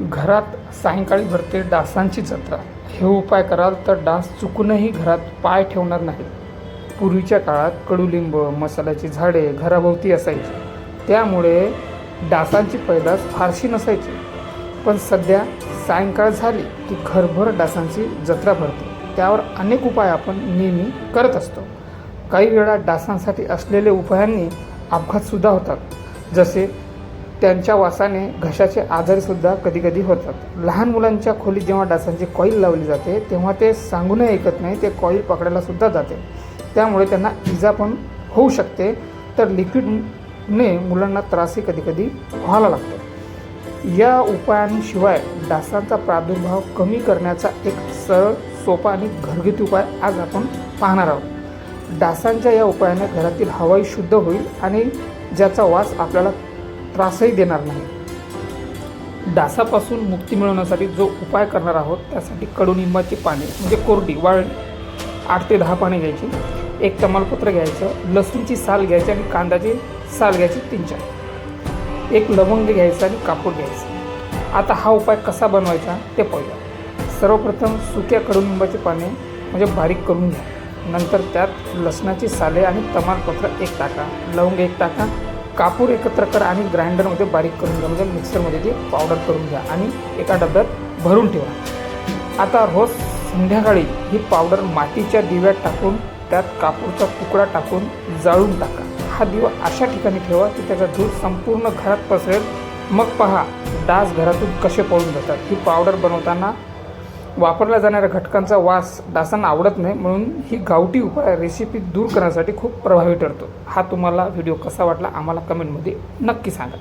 घरात सायंकाळी भरते डासांची जत्रा. हे उपाय कराल तर डास चुकूनही घरात पाय ठेवणार नाही पूर्वीच्या काळात कडुलिंब मसाल्याची झाडे घराभोवती असायची. त्यामुळे डासांची पैदास फारशी नसायची. पण सध्या सायंकाळ झाली की घरभर डासांची जत्रा भरते. त्यावर अनेक उपाय आपण नेहमी करत असतो. काही वेळा डासांसाठी असलेले उपायांनी अपघातसुद्धा होतात. जसे त्यांच्या वासाने घशाचे आजारसुद्धा कधीकधी होतात. लहान मुलांच्या खोलीत जेव्हा डासांची कॉईल लावली जाते तेव्हा ते सांगूनही ऐकत नाही ते कॉईल पकडायलासुद्धा जाते. त्यामुळे त्यांना इजा पण होऊ शकते तर लिक्विडने मुलांना त्रासही कधीकधी व्हायला लागतो. या उपायांशिवाय डासांचा प्रादुर्भाव कमी करण्याचा एक सरळ सोपा आणि घरगुती उपाय आज आपण पाहणार आहोत. डासांच्या या उपायाने घरातील हवाई शुद्ध होईल आणि ज्याचा वास आपल्याला त्रासही देणार नाही. डासापासून मुक्ती मिळवण्यासाठी जो उपाय करणार आहोत त्यासाठी कडुनिंबाची पाने म्हणजे कोरडी वाळली आठ ते दहा पाने घ्यायची. एक तमालपत्र घ्यायचं लसूणची साल घ्यायची आणि कांद्याची साल घ्यायची तीन चार. एक लवंग घ्यायचं आणि कापूर घ्यायचं. आता हा उपाय कसा बनवायचा ते पाहूया. सर्वप्रथम सुक्या कडुनिंबाची पाने म्हणजे बारीक करून घ्या. नंतर त्यात लसणाची साले आणि तमालपत्र एक टाका लवंग एक टाका कापूर एकत्र करा आणि ग्राइंडरमध्ये बारीक करून घ्या. म्हणजे मिक्सरमध्ये ती पावडर करून घ्या. आणि एका डब्यात भरून ठेवा. आता रोज संध्याकाळी ही पावडर मातीच्या दिव्यात टाकून त्यात कापूरचा तुकडा टाकून जाळून टाका. हा दिवा अशा ठिकाणी ठेवा की त्याचा धूर संपूर्ण घरात पसरेल. मग पहा डास घरातून कसे पळून जातात. ही पावडर बनवताना वापरल्या जाणाऱ्या घटकांचा वास डासांना आवडत नाही म्हणून ही गावठी उपाय रेसिपी दूर करण्यासाठी खूप प्रभावी ठरतो. हा तुम्हाला व्हिडिओ कसा वाटला आम्हाला कमेंटमध्ये नक्की सांगा.